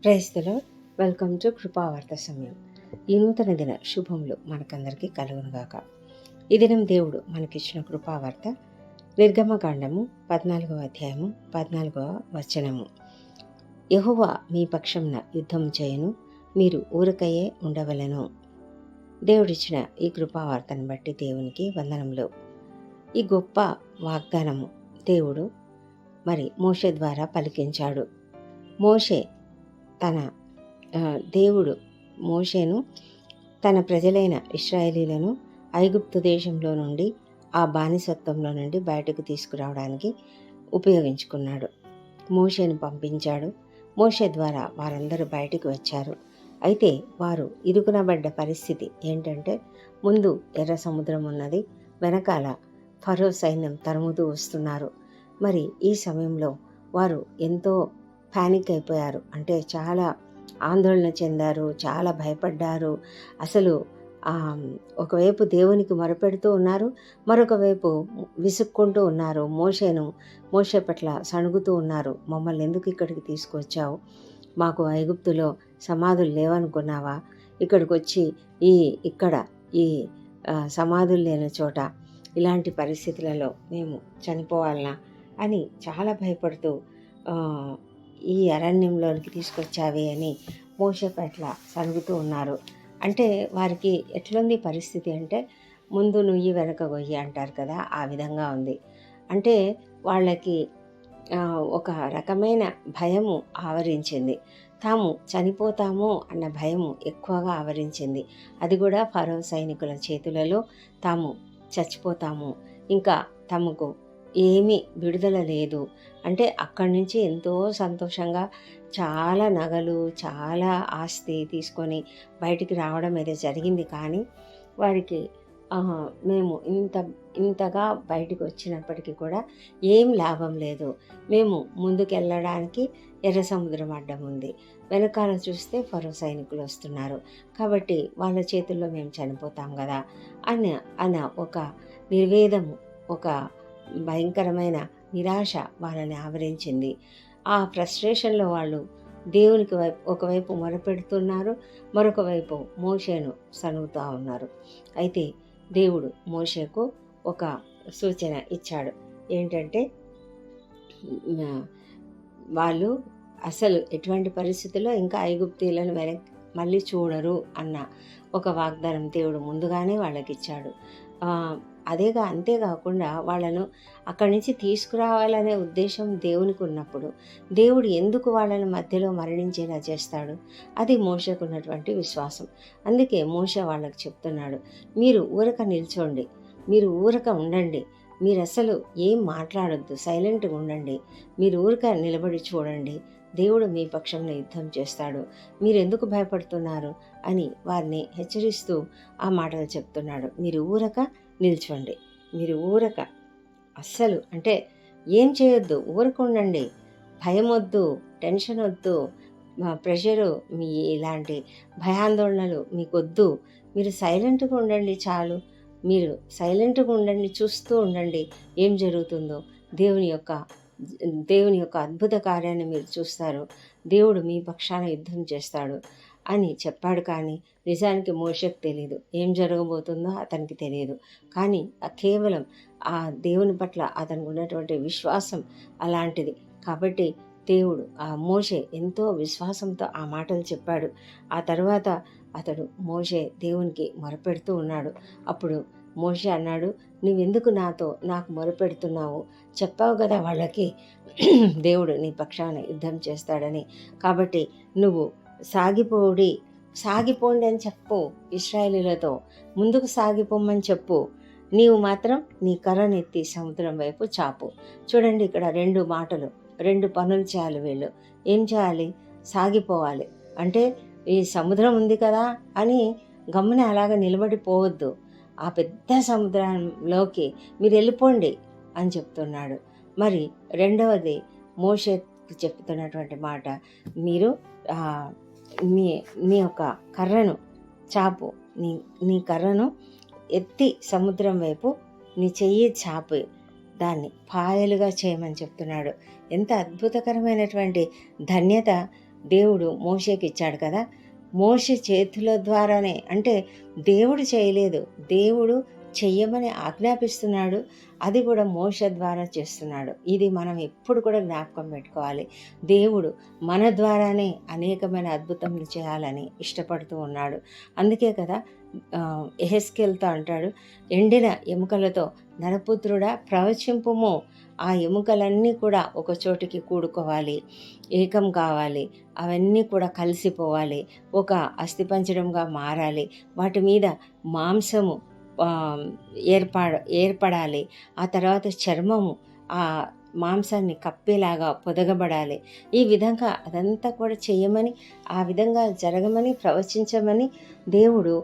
క్రైస్తలో welcome to కృపావార్త సమయం. ఈ నూతన దిన శుభములు మనకందరికీ కలుగునుగాక. ఈ దినం దేవుడు మనకిచ్చిన కృపావార్త నిర్గమకాండము పద్నాలుగవ అధ్యాయము పద్నాలుగవ వచనము. యహోవా మీ పక్షంన యుద్ధం చేయను మీరు ఊరకయే ఉండవలెను. దేవుడిచ్చిన ఈ కృపావార్తను బట్టి దేవునికి వందనములు. ఈ గొప్ప వాగ్దానము దేవుడు మరి మోషే ద్వారా పలికించాడు. మోషే తన దేవుడు మోషేను తన ప్రజలైన ఇస్రాయేలీలను ఐగుప్తు దేశంలో నుండి ఆ బానిసత్వంలో నుండి బయటకు తీసుకురావడానికి ఉపయోగించుకున్నాడు. మోషేను పంపించాడు. మోషే ద్వారా వారందరూ బయటికి వచ్చారు. అయితే వారు ఇరుకునబడ్డ పరిస్థితి ఏంటంటే ముందు ఎర్ర సముద్రం ఉన్నది వెనకాల ఫరో సైన్యం తరుముతూ వస్తున్నారు. మరి ఈ సమయంలో వారు ఎంతో ప్యానిక్ అయిపోయారు. అంటే చాలా ఆందోళన చెందారు చాలా భయపడ్డారు. అసలు ఒకవైపు దేవునికి మొరపెడుతూ ఉన్నారు మరొక వైపు విసుక్కుంటూ ఉన్నారు. మోషేను మోషే పట్ల సణుగుతూ ఉన్నారు. మమ్మల్ని ఎందుకు ఇక్కడికి తీసుకొచ్చావు? మాకు ఐగుప్తులో సమాధులు లేవనుకున్నావా? ఇక్కడికి వచ్చి ఈ ఇక్కడ ఈ సమాధులు లేని చోట ఇలాంటి పరిస్థితులలో మేము చనిపోవాలనా? అని చాలా భయపడుతూ ఈ అరణ్యంలోనికి తీసుకొచ్చావి అని మోషే పట్ల సరుగుతూ ఉన్నారు. అంటే వారికి ఎట్లుంది పరిస్థితి అంటే ముందు నుయ్యి వెనక గొయ్యి అంటారు కదా ఆ విధంగా ఉంది. అంటే వాళ్ళకి ఒక రకమైన భయము ఆవరించింది. తాము చనిపోతాము అన్న భయము ఎక్కువగా ఆవరించింది. అది కూడా ఫరో సైనికుల చేతులలో తాము చచ్చిపోతాము. ఇంకా తమకు ఏమీ విడుదల లేదు. అంటే అక్కడి నుంచి ఎంతో సంతోషంగా చాలా నగలు చాలా ఆస్తి తీసుకొని బయటికి రావడం అయితే జరిగింది. కానీ వారికి మేము ఇంత ఇంతగా బయటికి వచ్చినప్పటికీ కూడా ఏం లాభం లేదు. మేము ముందుకెళ్ళడానికి ఎర్ర సముద్రం అడ్డం ఉంది. వెనకాల చూస్తే ఫరో సైనికులు వస్తున్నారు. కాబట్టి వాళ్ళ చేతుల్లో మేము చనిపోతాం కదా అన్న అన్న ఒక నిర్వేదము ఒక భయంకరమైన నిరాశ వాళ్ళని ఆవరించింది. ఆ ఫ్రస్ట్రేషన్లో వాళ్ళు దేవునికి వైపు ఒకవైపు మొరపెడుతున్నారు మరొక వైపు మోషేను సనుగుతూ ఉన్నారు. అయితే దేవుడు మోషేకు ఒక సూచన ఇచ్చాడు. ఏంటంటే వాళ్ళు అసలు ఎటువంటి పరిస్థితుల్లో ఇంకా ఐగుప్తీలను వెనక్ మళ్ళీ చూడరు అన్న ఒక వాగ్దానం దేవుడు ముందుగానే వాళ్ళకి ఇచ్చాడు అదేగా అంతేకాకుండా వాళ్ళను అక్కడి నుంచి తీసుకురావాలనే ఉద్దేశం దేవునికి ఉన్నప్పుడు దేవుడు ఎందుకు వాళ్ళని మధ్యలో మరణించేలా చేస్తాడు? అది మోషకు ఉన్నటువంటి విశ్వాసం. అందుకే మోష వాళ్ళకు చెప్తున్నాడు మీరు ఊరక నిల్చోండి మీరు ఊరక ఉండండి మీరు అసలు ఏం మాట్లాడొద్దు సైలెంట్గా ఉండండి మీరు ఊరక నిలబడి చూడండి దేవుడు మీ పక్షంలో యుద్ధం చేస్తాడు మీరు ఎందుకు భయపడుతున్నారు? అని వారిని హెచ్చరిస్తూ ఆ మాటలు చెప్తున్నాడు. మీరు ఊరక నిల్చోండి. మీరు ఊరక. అస్సలు. అంటే ఏం చేయొద్దు. ఊరకుండండి. భయం వద్దు టెన్షన్ వద్దు మా ప్రెషరు మీ ఇలాంటి భయాందోళనలు మీకు వద్దు మీరు సైలెంట్గా ఉండండి చాలు. మీరు సైలెంట్గా ఉండండి చూస్తూ ఉండండి ఏం జరుగుతుందో. దేవుని యొక్క దేవుని యొక్క అద్భుత కార్యాన్ని మీరు చూస్తారు. దేవుడు మీ పక్షాన యుద్ధం చేస్తాడు. అని చెప్పాడు కానీ నిజానికి మోషకు తెలియదు ఏం జరగబోతుందో అతనికి తెలియదు కానీ ఆ కేవలం ఆ దేవుని పట్ల అతనికి ఉన్నటువంటి విశ్వాసం అలాంటిది. కాబట్టి దేవుడు ఆ మోషే ఎంతో విశ్వాసంతో ఆ మాటలు చెప్పాడు. ఆ తర్వాత అతడు మోషే దేవునికి మొరపెడుతూ ఉన్నాడు. అప్పుడు మోషే అన్నాడు నువ్వెందుకు నాతో నాకు మొరపెడుతున్నావు? చెప్పావు కదా వాళ్ళకి దేవుడు నీ పక్షాన యుద్ధం చేస్తాడని. కాబట్టి నువ్వు సాగిపోడి. సాగిపోండి అని చెప్పు ఇస్రాయేలీలతో ముందుకు సాగిపోమని చెప్పు. నీవు మాత్రం నీ కర్రనెత్తి సముద్రం వైపు చాపు. చూడండి ఇక్కడ రెండు మాటలు రెండు పనులు చేయాలి వీళ్ళు. ఏం చేయాలి? సాగిపోవాలి. అంటే ఈ సముద్రం ఉంది కదా అని గమ్మున అలాగ నిలబడిపోవద్దు ఆ పెద్ద సముద్రంలోకి మీరు వెళ్ళిపోండి అని చెప్తున్నాడు. మరి రెండవది మోషేకి చెప్తున్నటువంటి మాట. మీరు నీ మీ నీ యొక్క కర్రను చాపు నీ నీ కర్రను ఎత్తి సముద్రం వైపు నీ చెయ్యి చాపి దాన్ని పాయలుగా చేయమని చెప్తున్నాడు. ఎంత అద్భుతకరమైనటువంటి ధన్యత దేవుడు మోషేకి ఇచ్చాడు కదా. మోష చేతుల ద్వారానే అంటే దేవుడు చేయలేదు. దేవుడు చెయ్యమని ఆజ్ఞాపిస్తున్నాడు అది కూడా మోష ద్వారా చేస్తున్నాడు. ఇది మనం ఎప్పుడు కూడా జ్ఞాపకం పెట్టుకోవాలి. దేవుడు మన ద్వారానే అనేకమైన అద్భుతములు చేయాలని ఇష్టపడుతూ ఉన్నాడు. అందుకే కదా ఎహెస్కెల్తో అంటాడు ఎండిన ఎముకలతో నరపుత్రుడా ప్రవచింపుము. ఆ ఎముకలన్నీ కూడా ఒక చోటికి కూడుకోవాలి ఏకం కావాలి అవన్నీ కూడా కలిసిపోవాలి ఒక అస్థిపంచడంగా మారాలి. వాటి మీద మాంసము ఏర్పడ ఏర్పడాలి. ఆ తర్వాత చర్మము ఆ మాంసాన్ని కప్పేలాగా పొదగబడాలి. ఈ విధంగా అదంతా కూడా చేయమని ఆ విధంగా జరగమని ప్రవచించమని దేవుడు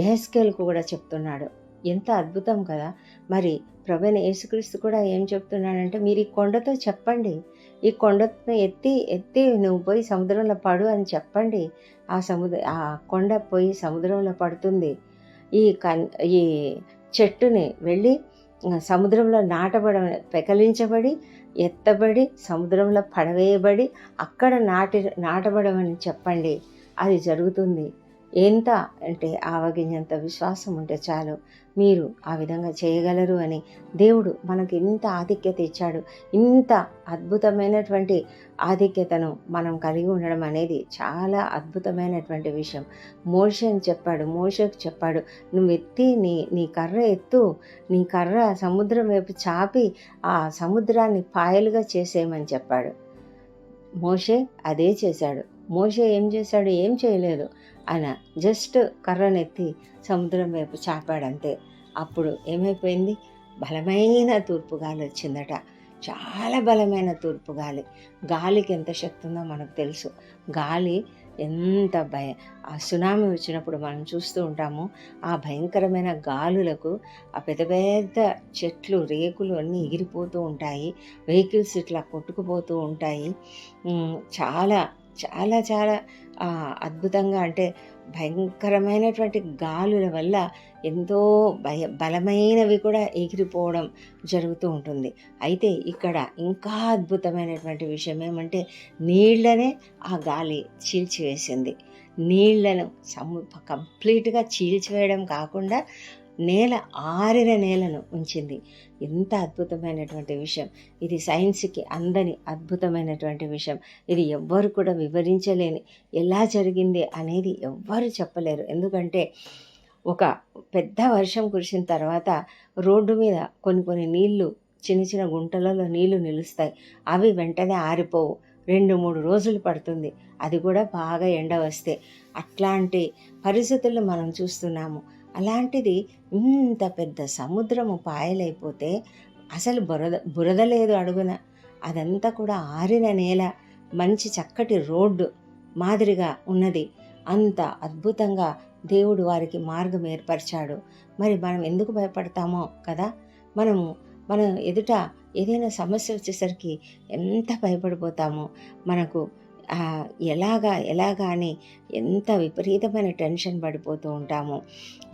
ఎహెస్కేల్కు కూడా చెప్తున్నాడు. ఎంత అద్భుతం కదా! మరి ప్రభుని యేసుక్రీస్తు కూడా ఏం చెప్తున్నాడంటే మీరు ఈ కొండతో చెప్పండి. ఈ కొండను ఎత్తి ఎత్తి నువ్వు పోయి సముద్రంలో పడు అని చెప్పండి. ఆ సముద్ర ఆ కొండ పోయి సముద్రంలో పడుతుంది. ఈ కన్ ఈ చెట్టుని వెళ్ళి సముద్రంలో నాటబడ పెకలించబడి ఎత్తబడి సముద్రంలో పడవేయబడి అక్కడ నాటి నాటబడమని చెప్పండి. అది జరుగుతుంది. ఎంత అంటే ఆవగించేంత విశ్వాసం ఉంటే చాలు. మీరు ఆ విధంగా చేయగలరు అని దేవుడు మనకి ఇంత ఆధిక్యత ఇచ్చాడు. ఇంత అద్భుతమైనటువంటి ఆధిక్యతను మనం కలిగి ఉండడం అనేది చాలా అద్భుతమైనటువంటి విషయం. మోష అని చెప్పాడు మోషకు చెప్పాడు నువ్వు ఎత్తి నీ నీ కర్ర ఎత్తు నీ కర్ర సముద్రం వైపు చాపి ఆ సముద్రాన్ని పాయలుగా చేసేయమని చెప్పాడు. మోషే అదే చేశాడు. మోషే ఏం చేశాడు? ఏం చేయలేదు. ఆయన జస్ట్ కర్రనెత్తి సముద్రం వైపు చాపాడంతే. అప్పుడు ఏమైపోయింది? బలమైన తూర్పు గాలి వచ్చిందట. చాలా బలమైన తూర్పు గాలి గాలికి ఎంత శక్తి ఉందో మనకు తెలుసు. గాలి ఎంత భయ ఆ సునామీ వచ్చినప్పుడు మనం చూస్తూ ఉంటాము ఆ భయంకరమైన గాలులకు ఆ పెద్ద పెద్ద చెట్లు రేకులు అన్నీ ఎగిరిపోతూ ఉంటాయి. వెహికల్స్ ఇట్లా కొట్టుకుపోతూ ఉంటాయి. చాలా చాలా చాలా అద్భుతంగా అంటే భయంకరమైనటువంటి గాలుల వల్ల ఎంతో భయ బలమైనవి కూడా ఎగిరిపోవడం జరుగుతూ ఉంటుంది. అయితే ఇక్కడ ఇంకా అద్భుతమైనటువంటి విషయం ఏమంటే నీళ్ళనే ఆ గాలి చీల్చివేసింది. నీళ్ళను సము కంప్లీట్గా చీల్చివేయడం కాకుండా నేల ఆరిన నేలను ఉంచింది. ఎంత అద్భుతమైనటువంటి విషయం. ఇది సైన్స్కి అందని అద్భుతమైనటువంటి విషయం. ఇది ఎవ్వరు కూడా వివరించలేని ఎలా జరిగింది అనేది ఎవ్వరు చెప్పలేరు. ఎందుకంటే ఒక పెద్ద వర్షం కురిసిన తర్వాత రోడ్డు మీద కొన్ని కొన్ని నీళ్ళు చిన్న చిన్న గుంటలలో నీళ్ళు నిలుస్తాయి. అవి వెంటనే ఆరిపోవు. రెండు మూడు రోజులు పడుతుంది. అది కూడా బాగా ఎండ వస్తే. అట్లాంటి పరిస్థితులు మనం చూస్తున్నాము. అలాంటిది ఇంత పెద్ద సముద్రము పాయలైపోతే అసలు బురద బురద లేదు అడుగున. అదంతా కూడా ఆరిన నేల మంచి చక్కటి రోడ్డు మాదిరిగా ఉన్నది. అంత అద్భుతంగా దేవుడు వారికి మార్గం ఏర్పరిచాడు. మరి మనం ఎందుకు భయపడతామో కదా? మనము మనం ఎదుట ఏదైనా సమస్య వచ్చేసరికి ఎంత భయపడిపోతామో మనకు ఎలాగా ఎలాగా అని ఎంత విపరీతమైన టెన్షన్ పడిపోతూ ఉంటామో.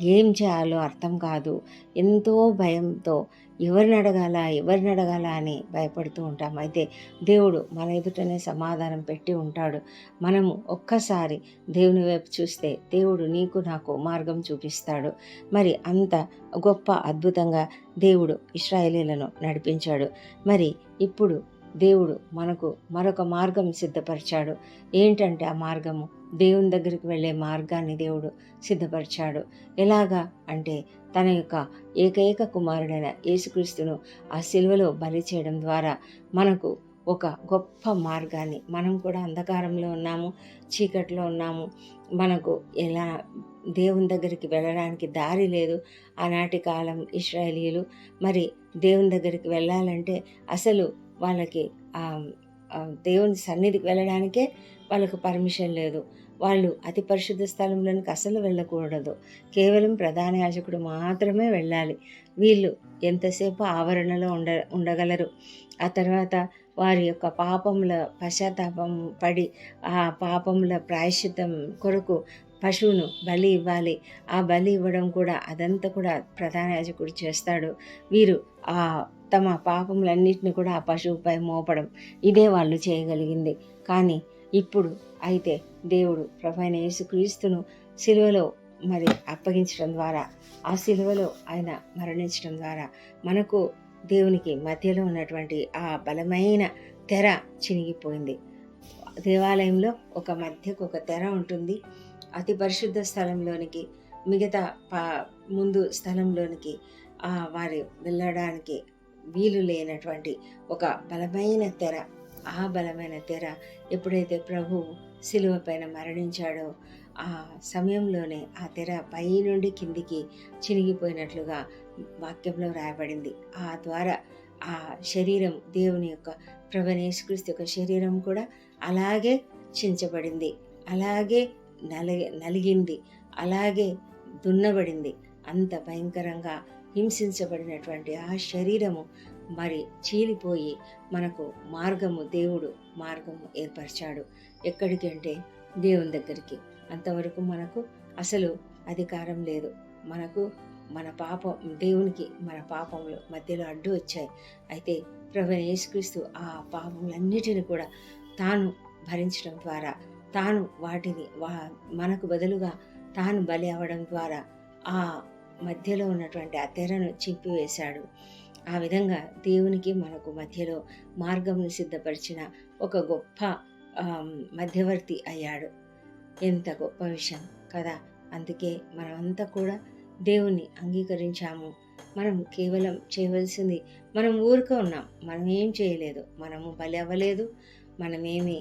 ఏం చేయాలో అర్థం కాదు. ఎంతో భయంతో ఎవరిని అడగాల ఎవరిని అడగాల అని భయపడుతూ ఉంటాం అయితే దేవుడు మన ఎదుటనే సమాధానం పెట్టి ఉంటాడు. మనము ఒక్కసారి దేవుని వైపు చూస్తే దేవుడు నీకు నాకు మార్గం చూపిస్తాడు. మరి అంత గొప్ప అద్భుతంగా దేవుడు ఇస్రాయేలీలను నడిపించాడు. మరి ఇప్పుడు దేవుడు మనకు మరొక మార్గం సిద్ధపరిచాడు. ఏంటంటే ఆ మార్గము? దేవుని దగ్గరికి వెళ్ళే మార్గాన్ని దేవుడు సిద్ధపరిచాడు. ఎలాగా? అంటే తన యొక్క ఏకైక కుమారుడైన యేసుక్రీస్తును ఆ శిలువలో బలి చేయడం ద్వారా మనకు ఒక గొప్ప మార్గాన్ని మనం కూడా అంధకారంలో ఉన్నాము చీకట్లో ఉన్నాము మనకు ఎలా దేవుని దగ్గరికి వెళ్ళడానికి దారి లేదు. ఆనాటి కాలం ఇస్రాయలీలు మరి దేవుని దగ్గరికి వెళ్ళాలంటే అసలు వాళ్ళకి దేవుని సన్నిధికి వెళ్ళడానికే వాళ్ళకు పర్మిషన్ లేదు. వాళ్ళు అతి పరిశుద్ధ స్థలంలోనికి అసలు వెళ్ళకూడదు. కేవలం ప్రధాన యాజకుడు మాత్రమే వెళ్ళాలి. వీళ్ళు ఎంతసేపు ఆవరణలో ఉండ ఉండగలరు? ఆ తర్వాత వారి యొక్క పాపముల పశ్చాత్తాపం పడి ఆ పాపముల ప్రాయశ్చితం కొరకు పశువును బలి ఇవ్వాలి. ఆ బలి ఇవ్వడం కూడా అదంతా కూడా ప్రధాన యాజకుడు చేస్తాడు. వీరు ఆ తమ పాపములన్నింటినీ కూడా ఆ పశువుపై మోపడం ఇదే వాళ్ళు చేయగలిగింది. కానీ ఇప్పుడు అయితే దేవుడు ప్రభైన యేసుక్రీస్తును సిలువలో మరి అప్పగించడం ద్వారా ఆ సిలువలో ఆయన మరణించడం ద్వారా మనకు దేవునికి మధ్యలో ఉన్నటువంటి ఆ బలమైన తెర చినిగిపోయింది. దేవాలయంలో ఒక మధ్యకు ఒక తెర ఉంటుంది. అతి పరిశుద్ధ స్థలంలోనికి మిగతా పా ముందు స్థలంలోనికి వారి వెళ్ళడానికి వీలు లేనటువంటి ఒక బలమైన తెర ఆ బలమైన తెర ఎప్పుడైతే ప్రభు శిలువ పైన మరణించాడో ఆ సమయంలోనే ఆ తెర పై నుండి కిందికి చినిగిపోయినట్లుగా వాక్యంలో రాయబడింది. ఆ ద్వారా ఆ శరీరం దేవుని యొక్క ప్రభనేశ్వరిస్తు యొక్క శరీరం కూడా అలాగే చించబడింది. అలాగే నలిగి నలిగింది. అలాగే దున్నబడింది. అంత భయంకరంగా హింసించబడినటువంటి ఆ శరీరము మరి చీలిపోయి మనకు మార్గము దేవుడు మార్గము ఏర్పరిచాడు. ఎక్కడికి అంటే దేవుని దగ్గరికి. అంతవరకు మనకు అసలు అధికారం లేదు. మనకు మన పాపం దేవునికి మన పాపములు మధ్యలో అడ్డు వచ్చాయి. అయితే ప్రభు యేసుక్రీస్తు ఆ పాపములన్నిటిని కూడా తాను భరించడం ద్వారా తాను వాటిని వా మనకు బదులుగా తాను బలి అవ్వడం ద్వారా ఆ మధ్యలో ఉన్నటువంటి అతెరను చింపివేశాడు. ఆ విధంగా దేవునికి మనకు మధ్యలో మార్గంను సిద్ధపరిచిన ఒక గొప్ప మధ్యవర్తి అయ్యాడు. ఎంత గొప్ప విషయం కదా! అందుకే మనమంతా కూడా దేవుణ్ణి అంగీకరించాము. మనం కేవలం చేయవలసింది మనం ఊరికే ఉన్నాం. మనం ఏం చేయలేదు. మనము బలి అవ్వలేదు. మనమేమి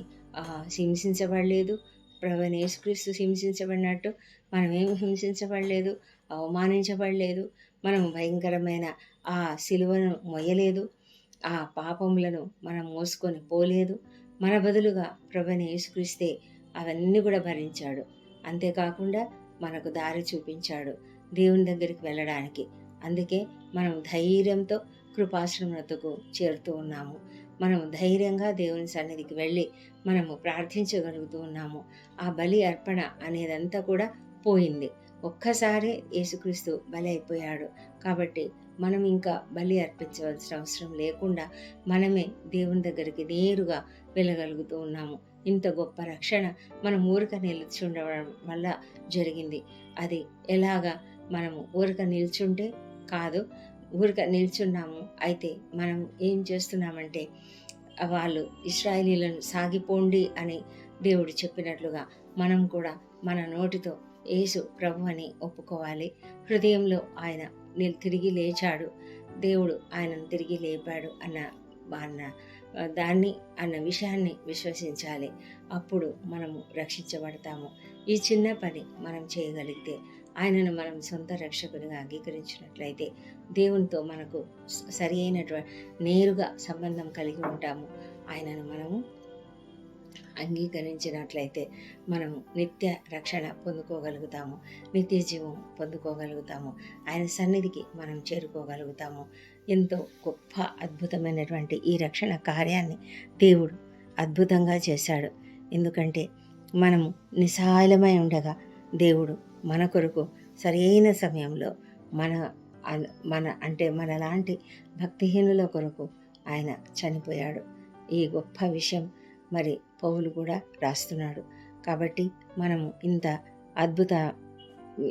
హింసించబడలేదు. ప్రభు యేసుక్రీస్తు హింసించబడినట్టు మనమేమి హింసించబడలేదు. అవమానించబడలేదు. మనం భయంకరమైన ఆ సిలువను మొయ్యలేదు. ఆ పాపములను మనం మోసుకొని పోలేదు. మన బదులుగా ప్రభుని యేసుక్రీస్తే అవన్నీ కూడా భరించాడు. అంతేకాకుండా మనకు దారి చూపించాడు దేవుని దగ్గరికి వెళ్ళడానికి. అందుకే మనం ధైర్యంతో కృపాశ్రమతకు చేరుతూ ఉన్నాము. మనం ధైర్యంగా దేవుని సన్నిధికి వెళ్ళి మనము ప్రార్థించగలుగుతూ ఉన్నాము. ఆ బలి అర్పణ అనేదంతా కూడా పోయింది. ఒక్కసారే యేసుక్రీస్తు బలి అయిపోయాడు కాబట్టి మనం ఇంకా బలి అర్పించవలసిన అవసరం లేకుండా మనమే దేవుని దగ్గరికి నేరుగా వెళ్ళగలుగుతూ ఉన్నాము. ఇంత గొప్ప రక్షణ మనం ఊరిక నిలుచుండడం వల్ల జరిగింది. అది ఎలాగా మనము ఊరిక నిల్చుంటే కాదు ఊరిక నిల్చున్నాము. అయితే మనం ఏం చేస్తున్నామంటే వాళ్ళు ఇస్రాయలీలను సాగిపోండి అని దేవుడు చెప్పినట్లుగా మనం కూడా మన నోటితో యేసు ప్రభు అని ఒప్పుకోవాలి. హృదయంలో ఆయన తిరిగి లేచాడు. దేవుడు ఆయనను తిరిగి లేపాడు అన్న అన్న దాన్ని అన్న విషయాన్ని విశ్వసించాలి. అప్పుడు మనము రక్షించబడతాము. ఈ చిన్న పని మనం చేయగలిగితే ఆయనను మనం సొంత రక్షకునిగా అంగీకరించినట్లయితే దేవునితో మనకు సరి అయినటువంటి నేరుగా సంబంధం కలిగి ఉంటాము. ఆయనను మనము అంగీకరించినట్లయితే మనము నిత్య రక్షణ పొందుకోగలుగుతాము నిత్య జీవం పొందుకోగలుగుతాము ఆయన సన్నిధికి మనం చేరుకోగలుగుతాము. ఎంతో గొప్ప అద్భుతమైనటువంటి ఈ రక్షణ కార్యాన్ని దేవుడు అద్భుతంగా చేశాడు. ఎందుకంటే మనము నిస్సాయలమై ఉండగా దేవుడు మన కొరకు సరైన సమయంలో మన మన అంటే మనలాంటి భక్తిహీనుల కొరకు ఆయన చనిపోయాడు. ఈ గొప్ప విషయం మరి పౌలు కూడా రాస్తున్నాడు. కాబట్టి మనము ఇంత అద్భుత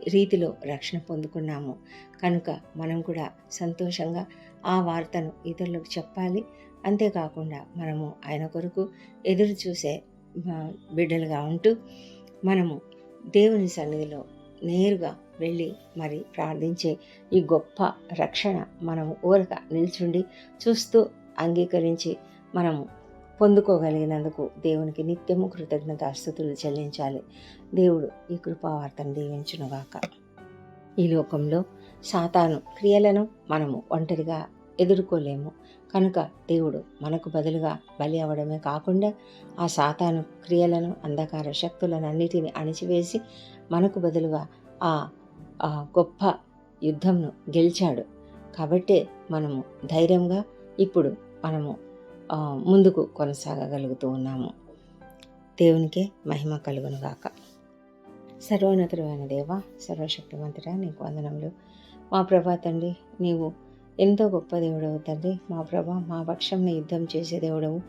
రీతిలో రక్షణ పొందుకున్నాము. కనుక మనం కూడా సంతోషంగా ఆ వార్తను ఇతరులకు చెప్పాలి. అంతేకాకుండా మనము ఆయన కొరకు ఎదురు చూసే బిడ్డలుగా ఉంటూ మనము దేవుని సన్నిధిలో నేరుగా వెళ్ళి మరి ప్రార్థించే ఈ గొప్ప రక్షణ మనము ఊరక నిల్చుండి చూస్తూ అంగీకరించి మనము పొందుకోగలిగినందుకు దేవునికి నిత్యము కృతజ్ఞతాస్థుతులు చెల్లించాలి. దేవుడు ఈ కృపావార్తను దీవించునుగాక. ఈ లోకంలో సాతాను క్రియలను మనము ఒంటరిగా ఎదుర్కోలేము. కనుక దేవుడు మనకు బదులుగా బలి అవ్వడమే కాకుండా ఆ సాతాను క్రియలను అంధకార శక్తులను అన్నిటిని అణిచివేసి మనకు బదులుగా ఆ గొప్ప యుద్ధంను గెలిచాడు. కాబట్టే మనము ధైర్యంగా ఇప్పుడు మనము ముందుకు కొనసాగగలుగుతూ ఉన్నాము. దేవునికే మహిమ కలుగునుగాక. సర్వోన్నతుడైన దేవ సర్వశక్తివంతుడా నీకు వందనములు. మా ప్రభా తండ్రి నీవు ఎంతో గొప్ప దేవుడవు తండ్రి. మా ప్రభా మా పక్షంని యుద్ధం చేసే దేవుడవు.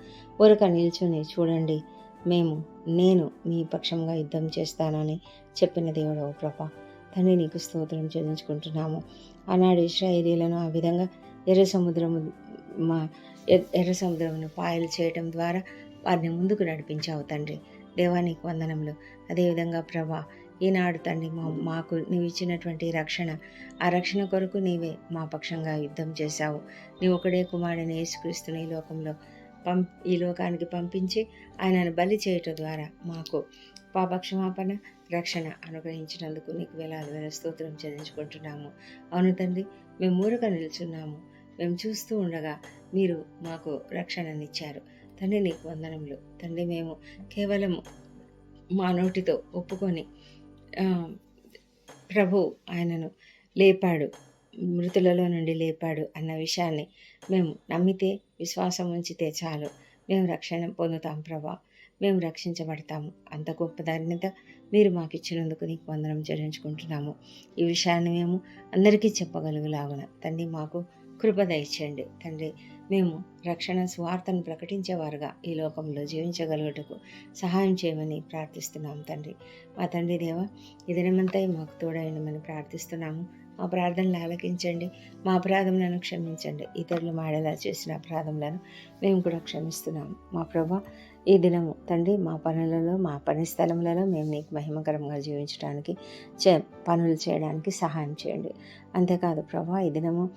ఊరక నిల్చుని చూడండి. మేము నేను మీ పక్షంగా యుద్ధం చేస్తానని చెప్పిన దేవుడవు ప్రభా. తండ్రి నీకు స్తోత్రం చెల్లించుకుంటున్నాము. ఆనాడు ఇస్రాయేలీలను ఆ విధంగా ఎర్ర సముద్రము మా ఎర్ర సముద్రమును పాయలు చేయటం ద్వారా వారిని ముందుకు నడిపించావు తండ్రి. దేవానికి వందనములు. అదేవిధంగా ప్రభా ఈనాడు తండ్రి మా మాకు నీవు ఇచ్చినటువంటి రక్షణ ఆ రక్షణ కొరకు నీవే మా పక్షంగా యుద్ధం చేశావు. నీ ఒకడే కుమారుడిని యేసుక్రీస్తుని ఈ లోకంలో పం ఈ లోకానికి పంపించి ఆయనను బలి చేయటం ద్వారా మాకు పాపక్షమాపణ రక్షణ అనుగ్రహించినందుకు నీకు వేలాది వేల స్తోత్రం చెల్లించుకుంటున్నాము. అవును తండ్రి మేము ఊరుగా నిల్చున్నాము. మేము చూస్తూ ఉండగా మీరు మాకు రక్షణనిచ్చారు. తండ్రి నీకు వందనములు. తండ్రి మేము కేవలం మా నోటితో ఒప్పుకొని ప్రభు ఆయనను లేపాడు. మృతులలో నుండి లేపాడు అన్న విషయాన్ని మేము నమ్మితే విశ్వాసం ఉంచితే చాలు. మేము రక్షణ పొందుతాం ప్రభా. మేము రక్షించబడతాము. అంత గొప్ప ధన్యత మీరు మాకు ఇచ్చినందుకు నీకు వందనం చెల్లించుకుంటున్నాము. ఈ విషయాన్ని మేము అందరికీ చెప్పగలుగులాగున. తండ్రి మాకు కృప దయచేయండి. తండ్రి మేము రక్షణ స్వార్థను ప్రకటించేవారుగా ఈ లోకంలో జీవించగలుగుటకు సహాయం చేయమని ప్రార్థిస్తున్నాం తండ్రి. మా తండ్రి దేవ ఇదనమంతా మాకు తోడైనమని ప్రార్థిస్తున్నాము. మా ప్రార్థనలు ఆలకించండి. మా అపరాధములను క్షమించండి. ఇతరులు మాడేలా చేసిన అపరాధములను మేము కూడా క్షమిస్తున్నాము. మా ప్రభా ఈ దినము తండ్రి మా పనులలో మా పని స్థలములలో మేము నీకు మహిమకరంగా జీవించడానికి చే పనులు చేయడానికి సహాయం చేయండి. అంతేకాదు ప్రభా ఈ దినము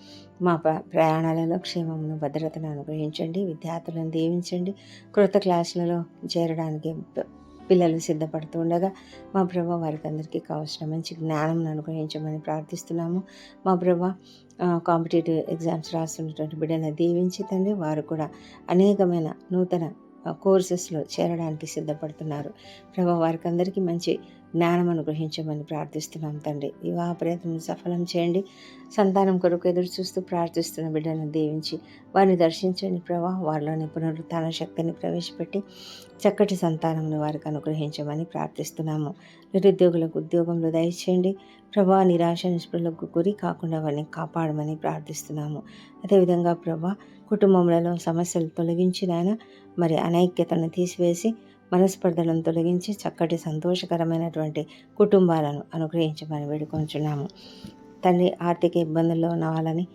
మా ప్రయాణాలలో క్షేమమును భద్రతను అనుగ్రహించండి. విద్యార్థులను దీవించండి. క్రొత్త క్లాసులలో చేరడానికి పిల్లలు సిద్ధపడుతూ ఉండగా మా ప్రభా వారికి అందరికీ కావాల్సిన మంచి జ్ఞానం అనుగ్రహించమని ప్రార్థిస్తున్నాము. మా ప్రభా కాంపిటేటివ్ ఎగ్జామ్స్ రాస్తున్నటువంటి బిడ్డలను దీవించి తండ్రి వారు కూడా అనేకమైన నూతన కోర్సెస్లో చేరడానికి సిద్ధపడుతున్నారు. ప్రభా వారికి అందరికీ మంచి జ్ఞానం అనుగ్రహించమని ప్రార్థిస్తున్నాం తండ్రి. వివాహ ప్రయత్నం సఫలం చేయండి. సంతానం కొరకు ఎదురు చూస్తూ ప్రార్థిస్తున్న బిడ్డను దీవించి వారిని దర్శించండి ప్రభా. వారిలోని పునరుత్న శక్తిని ప్రవేశపెట్టి చక్కటి సంతానమును వారికి అనుగ్రహించమని ప్రార్థిస్తున్నాము. నిరుద్యోగులకు ఉద్యోగంలో దయచేయండి. ప్రభా నిరాశ నిస్పృహలకు గురి కాకుండా వారిని కాపాడమని ప్రార్థిస్తున్నాము. అదేవిధంగా ప్రభా కుటుంబములలో సమస్యలు తొలగించి మరి అనైక్యతను తీసివేసి మనస్పర్ధలను తొలగించి చక్కటి సంతోషకరమైనటువంటి కుటుంబాలను అనుగ్రహించమని వేడుకొంచున్నాము. తండ్రి ఆర్థిక ఇబ్బందుల్లో ఉన్న వాళ్ళని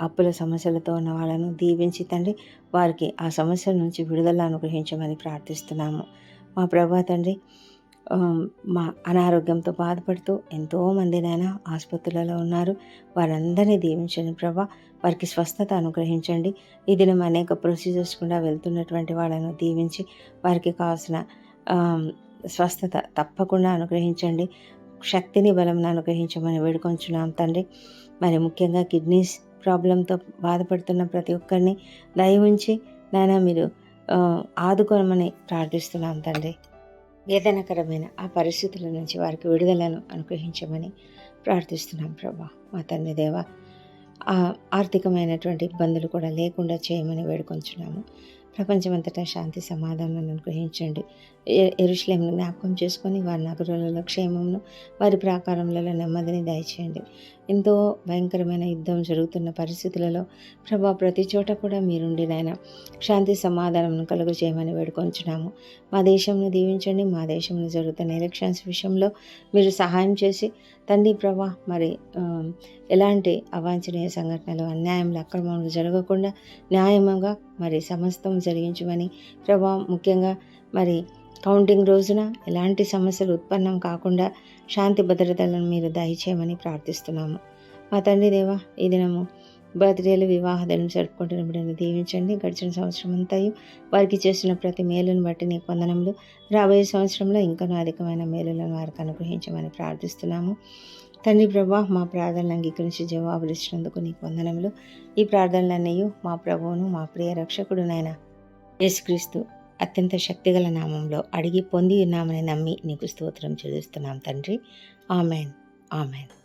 అప్పుల సమస్యలతో ఉన్న వాళ్ళను దీవించి తండ్రి వారికి ఆ సమస్యల నుంచి విడుదల అనుగ్రహించమని ప్రార్థిస్తున్నాము. మా ప్రభా తండ్రి మా అనారోగ్యంతో బాధపడుతూ ఎంతోమందినైనా ఆసుపత్రులలో ఉన్నారు. వారందరినీ దీవించండి ప్రభా. వారికి స్వస్థత అనుగ్రహించండి. ఈ దినం అనేక ప్రొసీజర్స్ కూడా వెళ్తున్నటువంటి వాళ్ళను దీవించి వారికి కావాల్సిన స్వస్థత తప్పకుండా అనుగ్రహించండి. శక్తిని బలంను అనుగ్రహించమని వేడుకొంచున్నాం తండ్రి. మరి ముఖ్యంగా కిడ్నీస్ ప్రాబ్లంతో బాధపడుతున్న ప్రతి ఒక్కరిని దయ ఉంచి నాయన మీరు ఆదుకోమని ప్రార్థిస్తున్నాం తండ్రి. వేదనకరమైన ఆ పరిస్థితుల నుంచి వారికి విడుదలను అనుగ్రహించమని ప్రార్థిస్తున్నాం ప్రభా. మా తండ్రి దేవ ఆ ఆర్థికమైనటువంటి ఇబ్బందులు కూడా లేకుండా చేయమని వేడుకొంచున్నాము. ప్రపంచమంతటా శాంతి సమాధానాన్ని అనుగ్రహించండి. ఎ- జ్ఞాపకం చేసుకొని వారి నగరాలలో క్షేమమును వారి ప్రాకారములలో నెమ్మదిని దయచేయండి. ఎంతో భయంకరమైన యుద్ధం జరుగుతున్న పరిస్థితులలో ప్రభా ప్రతి చోట కూడా మీరుండి నాయన శాంతి సమాధానం కలుగు చేయమని వేడుకొంచున్నాము. మా దేశంను దీవించండి మా దేశంలో జరుగుతున్న ఎలక్షన్స్ విషయంలో మీరు సహాయం చేసి తండ్రి ప్రభా మరి ఎలాంటి అవాంఛనీయ సంఘటనలు అన్యాయంలో అక్రమంలో జరగకుండా న్యాయముగా మరి సమస్తం జరిగించమని ప్రభా ముఖ్యంగా మరి కౌంటింగ్ రోజున ఎలాంటి సమస్యలు ఉత్పన్నం కాకుండా శాంతి భద్రతలను మీరు దయచేయమని ప్రార్థిస్తున్నాము. మా తండ్రి దేవ ఈ దినము బర్త్డేలు వివాహాలను జరుపుకుంటున్న బిడ్డను దీవించండి. గడిచిన సంవత్సరం అంతా వారికి చేసిన ప్రతి మేలును బట్టి నీ వందనములు. రాబోయే సంవత్సరంలో ఇంకనూ అధికమైన మేలులను వారికి అనుగ్రహించమని ప్రార్థిస్తున్నాము. తండ్రి ప్రభా మా ప్రార్థనలు అంగీకరించి జవాబులు ఇచ్చినందుకు నీకు వందనములు. ఈ ప్రార్థనలన్నీ మా ప్రభువును మా ప్రియ రక్షకుడునైన యేసుక్రీస్తు అత్యంత శక్తిగల నామంలో అడిగి పొంది ఉన్నామని నమ్మి నీకు స్తోత్రం చెల్లిస్తున్నాం తండ్రి. ఆమెన్. ఆమెన్.